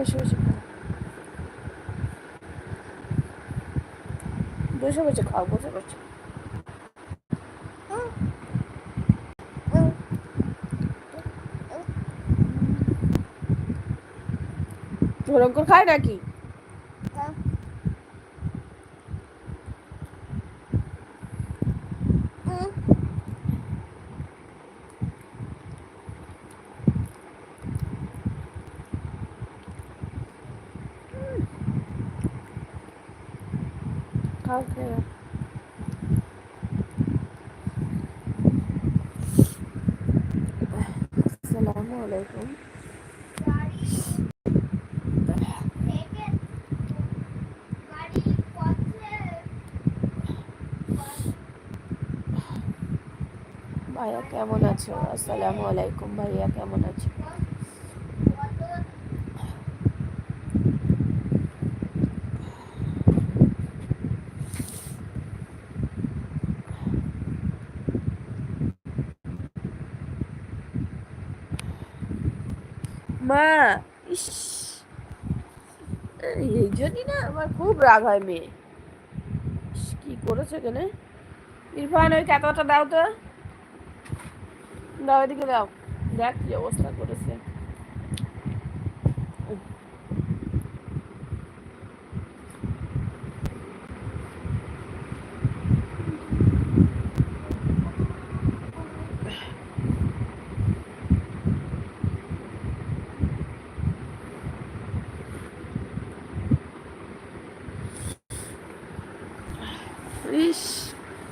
বসে বসে বসে। বসে খাও বসে বসে। খায় নাকি? নাও। আসসালামু আলাইকুম ভাইয়া কেমন আছো? আসসালামু আলাইকুম ভাইয়া কেমন আছো মা ইস এই জন্যই না আমার খুব রাগ হয় মেয়ে। কি করেছে এখানে? ইরফান, ওই কাতটা দাও তো। দাও এদিকে দাও। দেখ কি অবস্থা করেছে।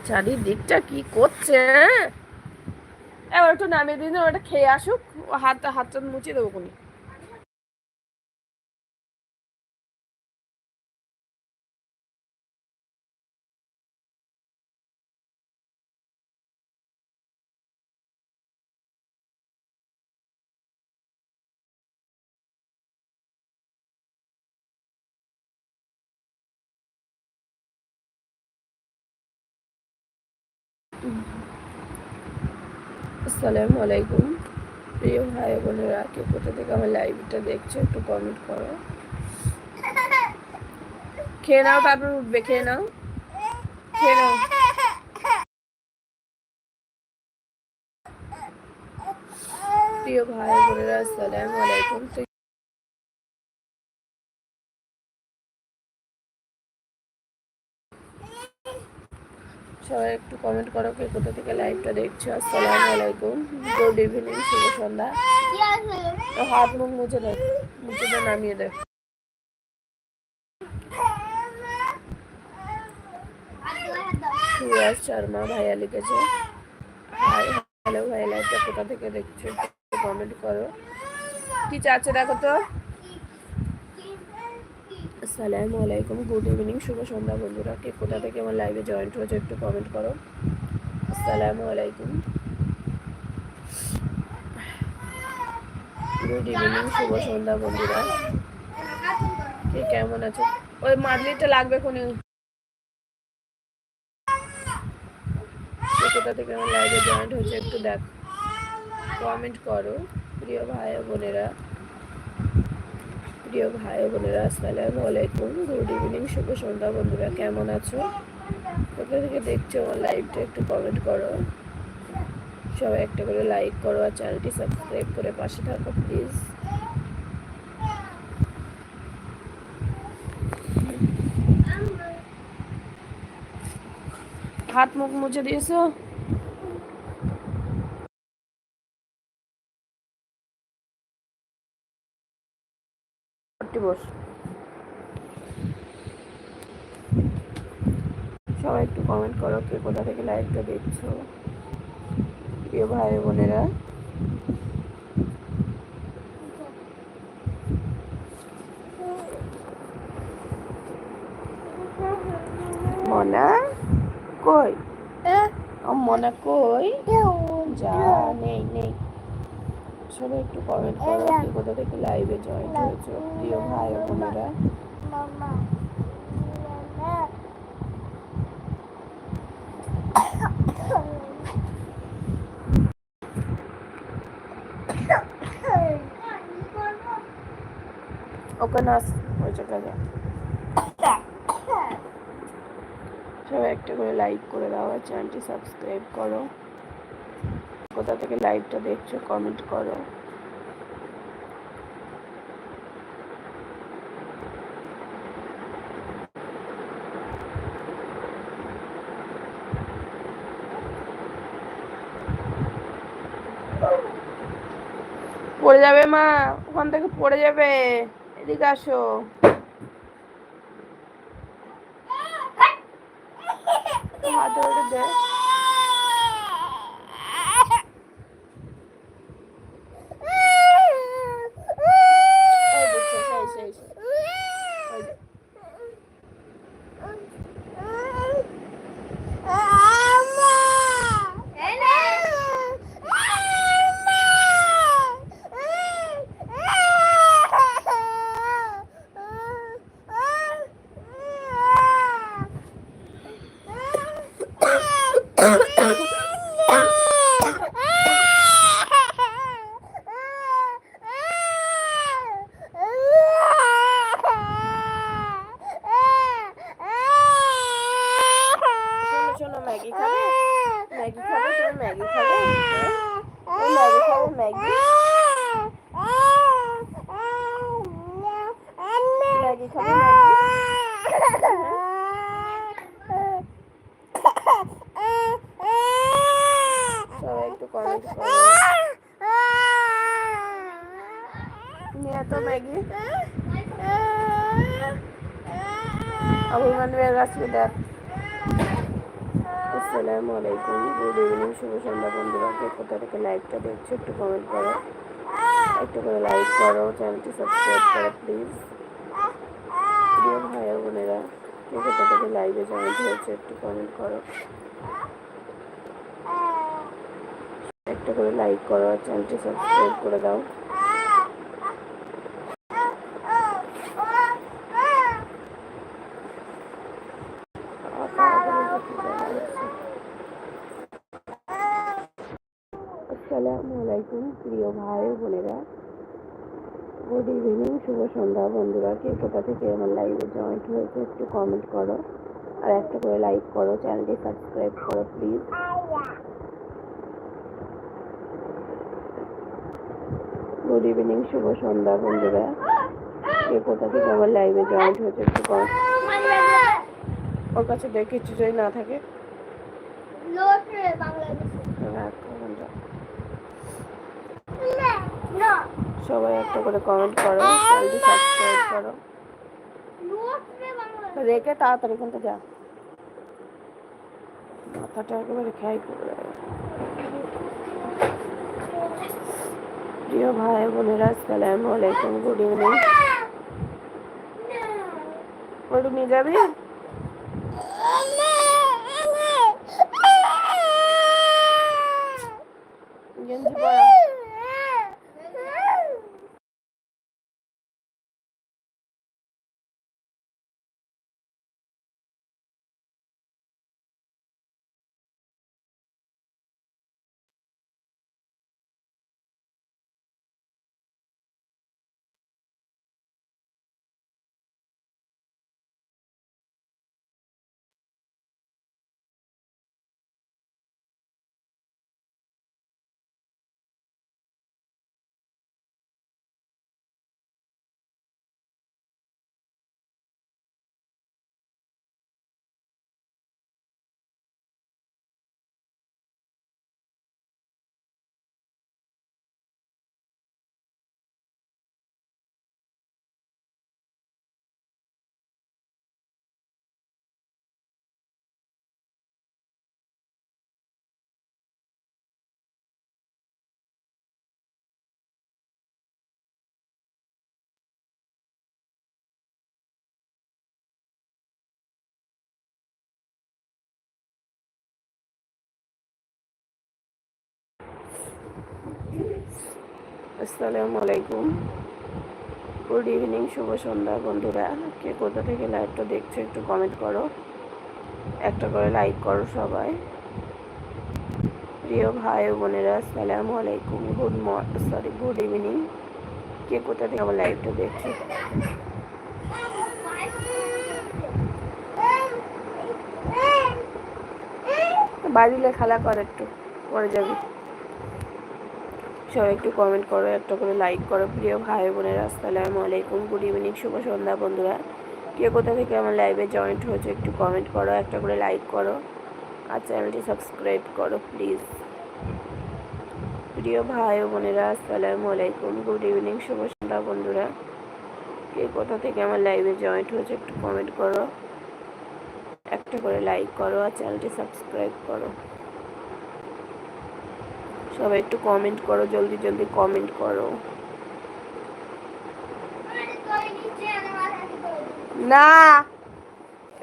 চারিদিকটা কি করছে হ্যাঁ? এবার একটু নামিয়ে দিন ওটা খেয়ে আসুক হাত হাতটা মুছিয়ে দেবো কোনি আসসালামু আলাইকুম। প্রিয় ভাই বোনেরা, কে কোথা থেকে আমার লাইভটা দেখছ একটু কমেন্ট করো। খেয়ে নাও, তারপর উঠবে, খেয়ে নাও। খেয়ে নাও। প্রিয় ভাই বোনেরা, আসসালামু আলাইকুম। সবাই একটু কমেন্ট করো কে কোথা থেকে লাইভটা দেখছ। আসসালামু আলাইকুম। গুড ইভিনিং শুভ সন্ধ্যা। হাত মুখ মুছে দাও মুছে দাও, নামিয়ে দাও। সুয়াস শর্মা ভাইয়া লিখেছে। হ্যালো ভাই লাইভটা কোথা থেকে দেখছ কমেন্ট করো। কি চাচ্ছে দেখো তো? আসসালামু আলাইকুম, গুড ইভিনিং, শুভ সন্ধ্যা বন্ধুরা। কে কোথা থেকে আমার লাইভে জয়েন্ট হয়েছে একটু কমেন্ট করো। আসসালামু আলাইকুম। গুড ইভিনিং, শুভ সন্ধ্যা বন্ধুরা। কে কেমন আছে? ওই মাদলিটা লাগবে কোনে কোথা থেকে আমার লাইভে জয়েন্ট হয়েছে একটু দেখ। কমেন্ট করো, প্রিয় ভাই বোনেরা। প্রিয় ভাই বোনেরা, আসসালামু আলাইকুম। গুড ইভিনিং শুভ সন্ধ্যা বন্ধুরা, কেমন আছো? কোথা থেকে দেখছ আমার লাইভটা একটু কমেন্ট করো। সবাই একটা করে লাইক করো আর চ্যানেলটি সাবস্ক্রাইব করে পাশে থাকো প্লিজ হাত মুখ মুছে দিয়েছ বস সবাই একটু কমেন্ট করো কে কোথা থেকে লাইভটা দেখছ? প্রিয় ভাই বোনেরা। মনা কই? মনা কই? যা নেই নেই। সবাই একটু কমেন্ট করো কোথা থেকে লাইভে জয়েন হয়েছো প্রিয় ভাই বোনেরা? ওকে নাচ ওই জায়গায় যা সবাই একটা করে লাইক করে দাও আর চ্যানেলটি সাবস্ক্রাইব করো। কোথা থেকে লাইভটা দেখছ কমেন্ট করো। পড়ে যাবে মা, ওখান থেকে পড়ে যাবে। এদিকে আসো। ম্যাগি খাবে ম্যাগি ম্যাগি খাবে ম্যাগি সবাই একটু কমেন্ট করো নিয়ে তো ম্যাগি অভিমান বের আসবে দেখ আসসালামু আলাইকুম। গুড ইভিনিং শুভ সন্ধ্যা বন্ধুরা। কে কোথা থেকে লাইভটা দেখছ একটু কমেন্ট করো। একটু করে লাইক করো চ্যানেলটি সাবস্ক্রাইব করো প্লিজ প্রিয় ভাই বোনেরা, কে কোথা থেকে লাইভে জয়েন হয়েছে একটু কমেন্ট করো। একটা করে লাইক করো চ্যানেলটি সাবস্ক্রাইব করে দাও। আসসালামু আলাইকুম প্রিয় ভাই বোনেরা। গুড ইভিনিং শুভ সন্ধ্যা বন্ধুরা। কে কোথা থেকে আমার লাইভে জয়েন্ট হয়েছে একটু কমেন্ট করো। আর একটা করে লাইক করো চ্যানেলটি সাবস্ক্রাইব করো প্লিজ গুড ইভিনিং শুভ সন্ধ্যা বন্ধুরা। কে কোথা থেকে আমার লাইভে জয়েন্ট হয়েছে একটু কমেন্ট ওর কাছে দেখে কিছু যদি না থাকে। সবাই একটা করে কমেন্ট করো চ্যানেলটি সাবস্ক্রাইব করো। রেখে তাড়াতাড়ি কিন্তু যা। মাথাটা একেবারে খাই করে। প্রিয় ভাই বোনেরা, আসসালামু আলাইকুম গুড ইভিনিং ওটু নিয়ে যাবি? গেঞ্জি আসসালামু আলাইকুম। গুড ইভিনিং, শুভ সন্ধ্যা বন্ধুরা। কে কোথা থেকে লাইভটা দেখছ একটু কমেন্ট করো। একটা করে লাইক করো সবাই। প্রিয় ভাই ও বোনেরা, আসসালামু আলাইকুম। গুড সরি গুড ইভিনিং কে কোথা থেকে আমার লাইভটা দেখছে? বাড়িলে খেলা কর একটু, পরে যাবি। সবাই একটু কমেন্ট করো, একটা করে লাইক করো প্রিয় ভাই বোনের। আসসালামু আলাইকুম গুড ইভিনিং শুভ সন্ধ্যা বন্ধুরা। কে কোথা থেকে আমার লাইভে জয়েন্ট হয়েছে একটু কমেন্ট করো, একটা করে লাইক করো আর চ্যানেলটি সাবস্ক্রাইব করো প্লিজ প্রিয় ভাই বোনেরা, আসসালামু আলাইকুম গুড ইভিনিং শুভ সন্ধ্যা বন্ধুরা। কে কোথা থেকে আমার লাইভে জয়েন্ট হয়েছে একটু কমেন্ট করো, একটা করে লাইক করো আর চ্যানেলটি সাবস্ক্রাইব করো। সবাই একটু কমেন্ট করো, জলদি জলদি কমেন্ট করো। না!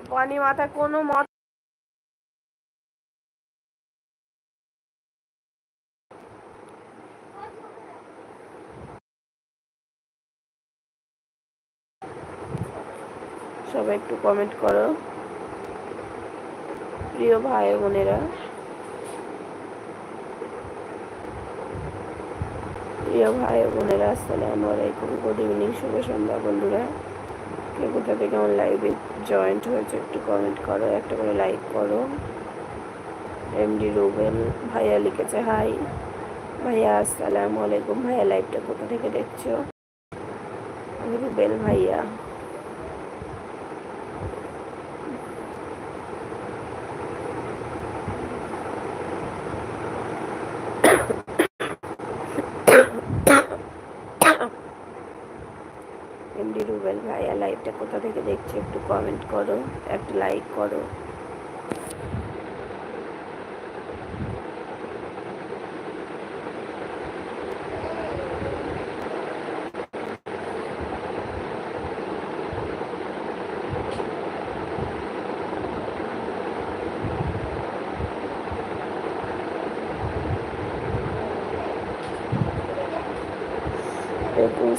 পানি মাথা কোনো মত সবাই একটু কমেন্ট করো। প্রিয় ভাই বোনেরা। প্রিয় ভাই বোনেরা, আসসালামু আলাইকুম। গুড ইভিনিং শুভ সন্ধ্যা বন্ধুরা। কে কোথা থেকে আমার লাইভে জয়েন্ট হয়েছে একটু কমেন্ট করো, একটা করে লাইক করো। এমডি রুবেল ভাইয়া লিখেছে হাই ভাইয়া, আসসালামু আলাইকুম। ভাইয়া লাইভটা কোথা থেকে দেখছ? রুবেল ভাইয়া এমডি রুবেল ভাইয়া লাইভটা কোথা থেকে দেখছ একটু কমেন্ট করো একটা লাইক করো।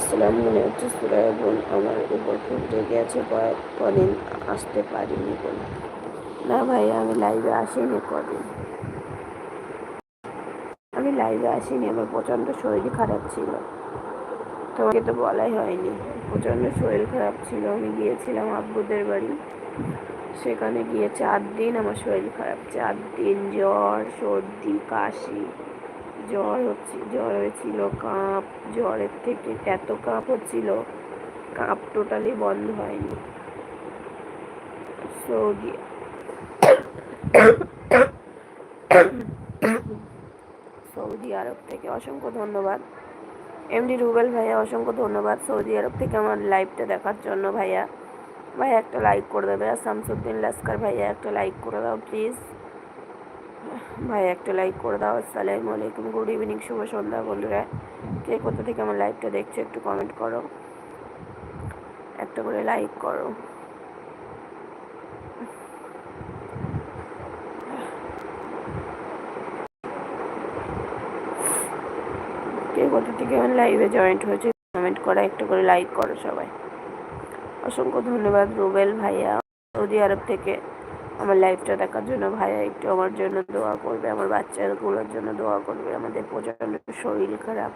ওয়ালাইকুম মনে হচ্ছে সুরায় বোন আমার উপর খুব রেগে আছে কয়েক কদিন আসতে পারিনি বলে। না ভাই, আমি লাইভে আসিনি কদিন। আমি লাইভে আসিনি, আমার প্রচণ্ড শরীর খারাপ ছিল। তোমাকে তো বলাই হয়নি, প্রচণ্ড শরীর খারাপ ছিল। আমি গিয়েছিলাম আব্বুদের বাড়ি। সেখানে গিয়ে চার দিন আমার শরীর খারাপ, চার দিন জ্বর, সর্দি, কাশি। জ্বর হচ্ছে জ্বর হয়েছিল, কাঁপ, জ্বরের থেকে এত কাঁপ হচ্ছিল, কাঁপ টোটালি বন্ধ হয়নি। সৌদি সৌদি আরব থেকে অসংখ্য ধন্যবাদ। এমডি রুবেল ভাইয়া, অসংখ্য ধন্যবাদ। সৌদি আরব থেকে আমার লাইভটা দেখার জন্য ভাইয়া। ভাইয়া একটা লাইক করে দেবে। আর শামসুদ্দিন লাস্কার ভাইয়া একটা লাইক করে দাও প্লিজ ভাই, একটা লাইক করে দাও। আসসালামু আলাইকুম। গুড ইভিনিং শুভ সন্ধ্যা বন্ধুরা। কে কোথা থেকে আমার লাইভটা দেখছ, একটু কমেন্ট করো। একটা করে লাইক করো। কে কোথা থেকে আমার লাইভে জয়েন্ট হয়েছে কমেন্ট করা, একটা করে লাইক করো সবাই। অসংখ্য ধন্যবাদ রুবেল ভাইয়া, সৌদি আরব থেকে। আমার লাইফটা দেখার জন্য ভাইয়া একটু আমার জন্য দোয়া করবে, আমার বাচ্চাগুলোর জন্য দোয়া করবে, আমাদের প্রচণ্ড শরীর খারাপ,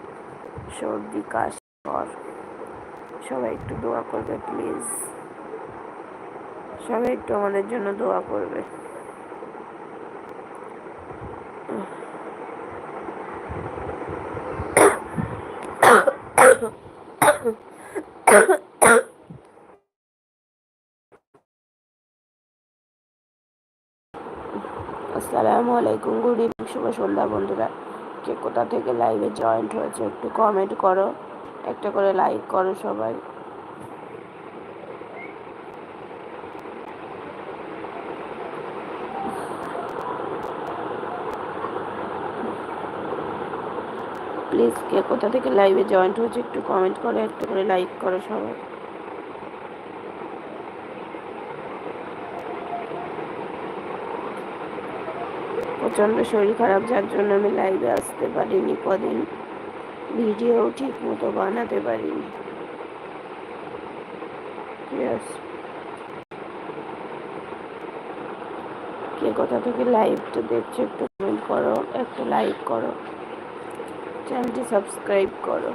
সর্দি, কাশ সবাই একটু দোয়া করবে প্লিজ সবাই একটু আমাদের জন্য দোয়া করবে। আসসালামু আলাইকুম, গুড ইভিনিং, শুভ সন্ধ্যা বন্ধুরা। কে কোথা থেকে লাইভে জয়েন্ট হয়েছে একটু কমেন্ট করো। একটা করে লাইক করো সবাই। প্লিজ কে কোথা থেকে লাইভে জয়েন্ট হয়েছে একটু কমেন্ট করো, একটু করে লাইক করো সবাই। প্রচণ্ড শরীর খারাপ, যার জন্য আমি লাইভে আসতে পারিনি কদিন। ভিডিও ঠিক মতো বানাতে পারিনি। কে কোথা থেকে লাইভটা দেখছ একটু কমেন্ট করো, একটা লাইক করো। চ্যানেলটি সাবস্ক্রাইব করো।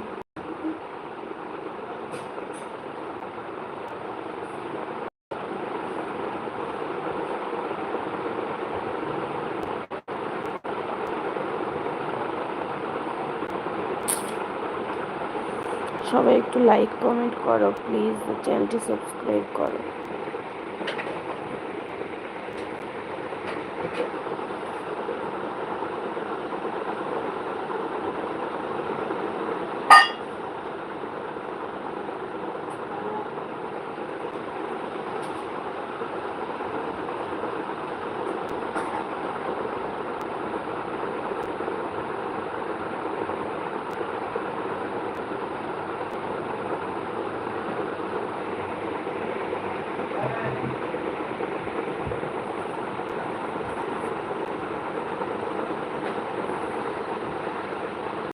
সবাই একটু লাইক কমেন্ট করো প্লিজ চ্যানেলটি সাবস্ক্রাইব করো।